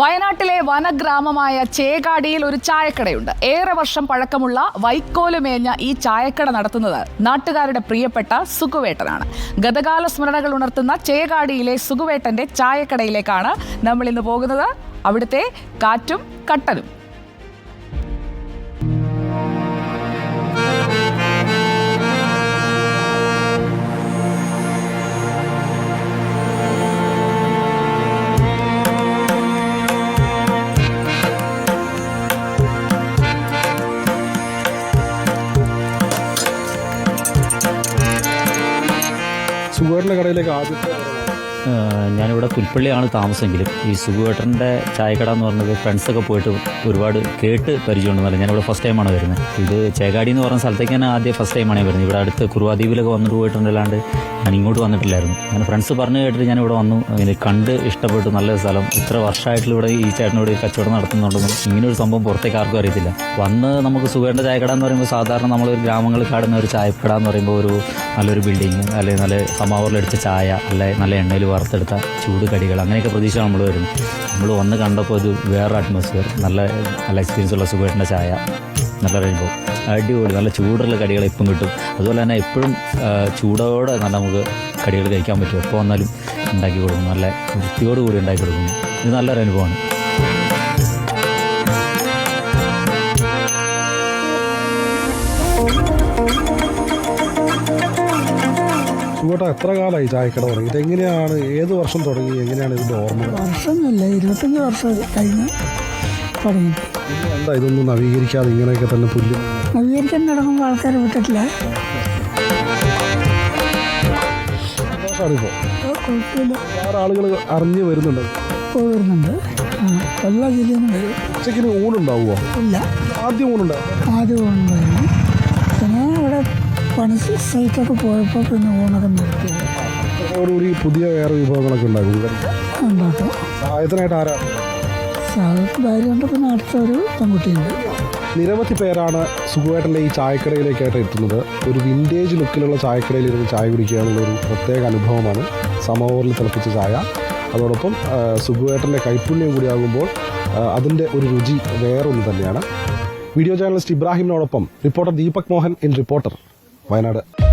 വയനാട്ടിലെ വനഗ്രാമമായ ചേകാടിയിൽ ഒരു ചായക്കടയുണ്ട്. ഏറെ വർഷം പഴക്കമുള്ള വൈക്കോലുമേഞ്ഞ ഈ ചായക്കട നടത്തുന്നത് നാട്ടുകാരുടെ പ്രിയപ്പെട്ട സുഖുവേട്ടനാണ്. ഗതകാല സ്മരണകൾ ഉണർത്തുന്ന ചേകാടിയിലെ സുഖുവേട്ടന്റെ ചായക്കടയിലേക്കാണ് നമ്മൾ ഇന്ന് പോകുന്നത്. അവിടുത്തെ കാറ്റും കട്ടനും. സുഖേറിന്റെ കടയിലേക്ക് ആദ്യത്തെ ഏഹ് ഞാനിവിടെ പുൽപ്പള്ളിയാണ് താമസമെങ്കിലും. ഈ സുഖുവേട്ടന്റെ ചായക്കട എന്ന് പറഞ്ഞത് ഫ്രണ്ട്സൊക്കെ പോയിട്ട് ഒരുപാട് കേട്ട് പരിചയമുണ്ടെന്നല്ല. ഞാനിവിടെ ഫസ്റ്റ് ടൈമാണ് വരുന്നത്. ഇത് ചേകാടി എന്ന് പറഞ്ഞ സ്ഥലത്തേക്ക് തന്നെ ആദ്യം ഫസ്റ്റ് ടൈമാണ് ഞാൻ വരുന്നത്. ഇവിടെ അടുത്ത് കുറുവാദ്വീപിലൊക്കെ വന്നിട്ട് പോയിട്ടുണ്ടല്ലാണ്ട് ഞാൻ ഇങ്ങോട്ട് വന്നിട്ടില്ലായിരുന്നു. ഞാൻ ഫ്രണ്ട്സ് പറഞ്ഞു കേട്ടിട്ട് ഞാൻ ഇവിടെ വന്നു. ഇത് കണ്ട് ഇഷ്ടപ്പെട്ടു. നല്ല സ്ഥലം. ഇത്ര വർഷമായിട്ടുള്ള ഇവിടെ ഈ ചേട്ടനോട് കച്ചവടം നടത്തുന്നുണ്ടെന്നും ഇങ്ങനെ ഒരു സംഭവം പുറത്തേക്ക് ആർക്കും അറിയത്തില്ല. വന്ന് നമുക്ക് സുഖേട്ടന്റെ ചായക്കട എന്ന് പറയുമ്പോൾ സാധാരണ നമ്മൾ ഗ്രാമങ്ങളിൽ കാണുന്ന ഒരു ചായക്കട എന്ന് പറയുമ്പോൾ ഒരു നല്ലൊരു ബിൽഡിങ് അല്ലെങ്കിൽ നല്ല സമാവറിലെടുത്ത ചായ അല്ലെ നല്ല എണ്ണയിൽ വറുത്തെടുത്ത ചൂട് കടികൾ അങ്ങനെയൊക്കെ പ്രതീക്ഷ നമ്മൾ വരുന്നത് നമ്മൾ വന്ന് കണ്ടപ്പോൾ ഒരു വേറെ അറ്റ്മോസ്ഫിയർ നല്ല നല്ല എക്സ്പീരിയൻസ് ഉള്ള സുഖേട്ടന്റെ ചായ നല്ല റെയിൻബോ അടിപൊളി നല്ല ചൂടുള്ള കടികൾ ഇപ്പം കിട്ടും. അതുപോലെ തന്നെ എപ്പോഴും ചൂടോടെ നല്ല നമുക്ക് കടികൾ കഴിക്കാൻ പറ്റും. എപ്പോൾ വന്നാലും ഉണ്ടാക്കി കൊടുക്കും. നല്ല വൃത്തിയോട് കൂടി ഉണ്ടാക്കി കൊടുക്കുന്നു ഇത് നല്ലൊരു അനുഭവമാണ് സുഖേട്ട എത്ര കാലമായി ചായക്കട തുടങ്ങി? എങ്ങനെയാണ് ഏത് വർഷം തുടങ്ങി? എങ്ങനെയാണ് ഇതിന്റെ ഓർമ്മ? വർഷമൊന്നുമില്ല ഇരുപത്തഞ്ച് വർഷം കഴിഞ്ഞ് തുടങ്ങി. എന്താ ഇതൊന്നും നവീകരിക്കാതെ ഇങ്ങനെയൊക്കെ തന്നെ പുല്ല്? നവീകരിക്കാൻ തുടങ്ങുമ്പോൾ ആൾക്കാരെ വിട്ടിട്ടില്ല. സന്തോഷമാണ് ഇപ്പോൾ അപ്പോൾ കുഴപ്പമില്ല. വേറെ ആളുകൾ അറിഞ്ഞു വരുന്നുണ്ട്. വരുന്നുണ്ട് എല്ലാ ജില്ലയിൽ നിന്നും വരും ഉച്ചയ്ക്ക് ഊണുണ്ടാവുമോ ഇല്ല. ആദ്യം ഊണുണ്ടാവും ആദ്യം ഊണുണ്ടായിരുന്നു പണി സൈറ്റൊക്കെ പോയപ്പോൾ പിന്നെ ഊണൊക്കെ നിർത്തി അതോടുകൂടി പുതിയ വേറെ വിഭവങ്ങളൊക്കെ ഉണ്ടാകും. ഉണ്ടാക്കും. സഹായത്തിനായിട്ട് ആരാ? സാധനത്ത് ഭാര്യയുണ്ട് പിന്നെ അടുത്തൊരു പെൺകുട്ടിയുണ്ട്. നിരവധി പേരാണ് സുഖമായിട്ടുള്ള ഈ ചായക്കടയിലേക്കായിട്ട് എത്തുന്നത്. ഒരു വിന്റേജ് ലുക്കിലുള്ള ചായക്കടയിൽ ഇരുന്ന് ചായ കുടിക്കുക എന്നുള്ളൊരു പ്രത്യേക അനുഭവമാണ് സമോവറിൽ തിളപ്പിച്ച ചായ. അതോടൊപ്പം സുഖുവേട്ടന്റെ കൈപ്പുണ്യം കൂടിയാകുമ്പോൾ ആകുമ്പോൾ അതിന്റെ ഒരു രുചി വേറൊന്ന് തന്നെയാണ്. Video journalist ഇബ്രാഹിമിനോടൊപ്പം reporter Deepak Mohan in reporter. Wayanad.